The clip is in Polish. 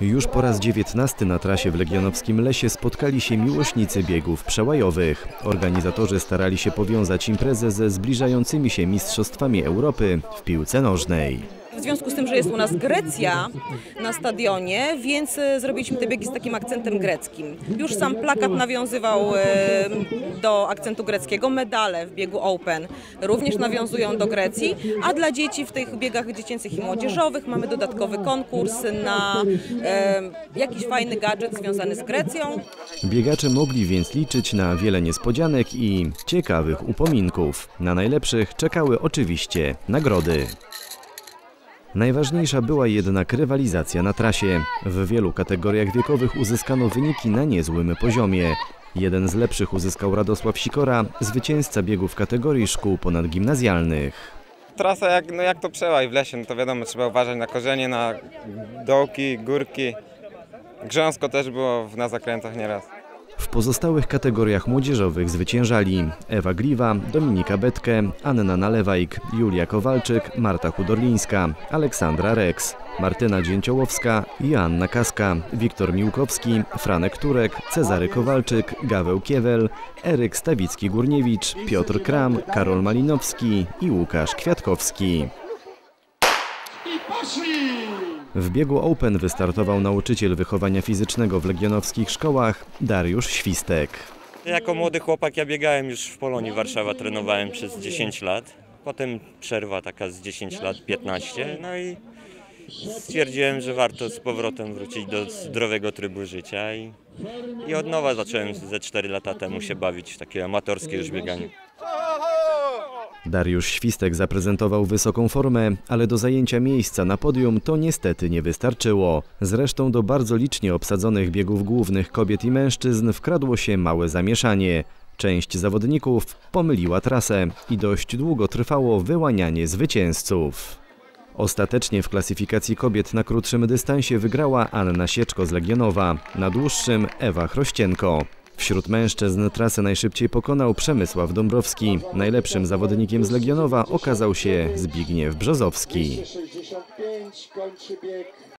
Już po raz dziewiętnasty na trasie w Legionowskim Lesie spotkali się miłośnicy biegów przełajowych. Organizatorzy starali się powiązać imprezę ze zbliżającymi się Mistrzostwami Europy w piłce nożnej. Związku z tym, że jest u nas Grecja na stadionie, więc e, zrobiliśmy te biegi z takim akcentem greckim. Już sam plakat nawiązywał e, do akcentu greckiego, medale w biegu Open również nawiązują do Grecji, a dla dzieci w tych biegach dziecięcych i młodzieżowych mamy dodatkowy konkurs na e, jakiś fajny gadżet związany z Grecją. Biegacze mogli więc liczyć na wiele niespodzianek i ciekawych upominków. Na najlepszych czekały oczywiście nagrody. Najważniejsza była jednak rywalizacja na trasie. W wielu kategoriach wiekowych uzyskano wyniki na niezłym poziomie. Jeden z lepszych uzyskał Radosław Sikora, zwycięzca biegu w kategorii szkół ponadgimnazjalnych. Trasa jak, no jak to przełaj w lesie, no to wiadomo, trzeba uważać na korzenie, na dołki, górki. Grząsko też było na zakrętach nieraz. W pozostałych kategoriach młodzieżowych zwyciężali Ewa Gliwa, Dominika Betkę, Anna Nalewajk, Julia Kowalczyk, Marta Hudorlińska, Aleksandra Rex, Martyna Dzięciołowska, Joanna Kaska, Wiktor Miłkowski, Franek Turek, Cezary Kowalczyk, Gaweł Kiewel, Eryk Stawicki-Górniewicz, Piotr Kram, Karol Malinowski i Łukasz Kwiatkowski. W biegu Open wystartował nauczyciel wychowania fizycznego w legionowskich szkołach Dariusz Świstek. Jako młody chłopak ja biegałem już w Polonii Warszawa, trenowałem przez 10 lat. Potem przerwa taka z 10 lat, 15. No i stwierdziłem, że warto z powrotem wrócić do zdrowego trybu życia i, i od nowa zacząłem ze 4 lata temu się bawić w takie amatorskie już bieganie. Dariusz Świstek zaprezentował wysoką formę, ale do zajęcia miejsca na podium to niestety nie wystarczyło. Zresztą do bardzo licznie obsadzonych biegów głównych kobiet i mężczyzn wkradło się małe zamieszanie. Część zawodników pomyliła trasę i dość długo trwało wyłanianie zwycięzców. Ostatecznie w klasyfikacji kobiet na krótszym dystansie wygrała Anna Sieczko z Legionowa, na dłuższym Ewa Chrościenko. Wśród mężczyzn trasę najszybciej pokonał Przemysław Dąbrowski. Najlepszym zawodnikiem z Legionowa okazał się Zbigniew Brzozowski. 65 kończy bieg